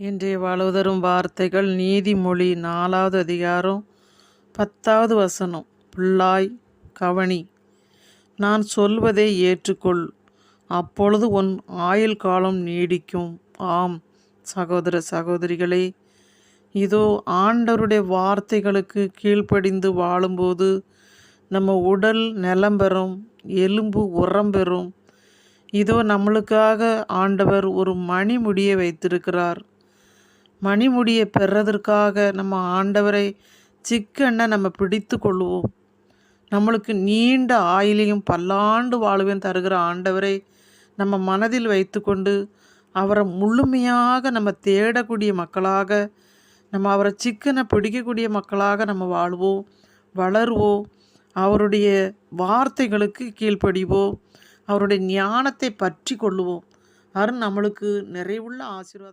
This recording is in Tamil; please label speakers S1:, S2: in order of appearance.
S1: இன்றைய வாழ்வதரும் வார்த்தைகள் நீதிமொழி நாலாவது அதிகாரம் பத்தாவது வசனம். பிள்ளாய் கவனி. நான் சொல்வதை ஏற்றுக்கொள். அப்பொழுது உன் ஆயுள் காலம் நீடிக்கும். ஆம் சகோதர சகோதரிகளே இதோ ஆண்டவருடைய வார்த்தைகளுக்கு கீழ்ப்படிந்து வாழும்போது நம்ம உடல் நலம் பெறும் எலும்பு உரம் பெறும். இதோ நம்மளுக்காக ஆண்டவர் ஒரு மணிமுடியை வைத்திருக்கிறார். மணிமுடியை பெறதற்காக நம்ம ஆண்டவரை சிக்கனை நம்ம பிடித்து கொள்வோம் நம்மளுக்கு நீண்ட ஆயிலையும் பல்லாண்டு வாழ்வையும் தருகிற ஆண்டவரை நம்ம மனதில் வைத்துக்கொண்டு அவரை முழுமையாக நம்ம தேடக்கூடிய மக்களாக நம்ம அவரை சிக்கனை பிடிக்கக்கூடிய மக்களாக நம்ம வாழ்வோம் வளருவோம். அவருடைய வார்த்தைகளுக்கு கீழ்ப்படிவோம். அவருடைய ஞானத்தை பற்றி கொள்ளுவோம். அருண் நம்மளுக்கு நிறைவுள்ள ஆசீர்வாதம்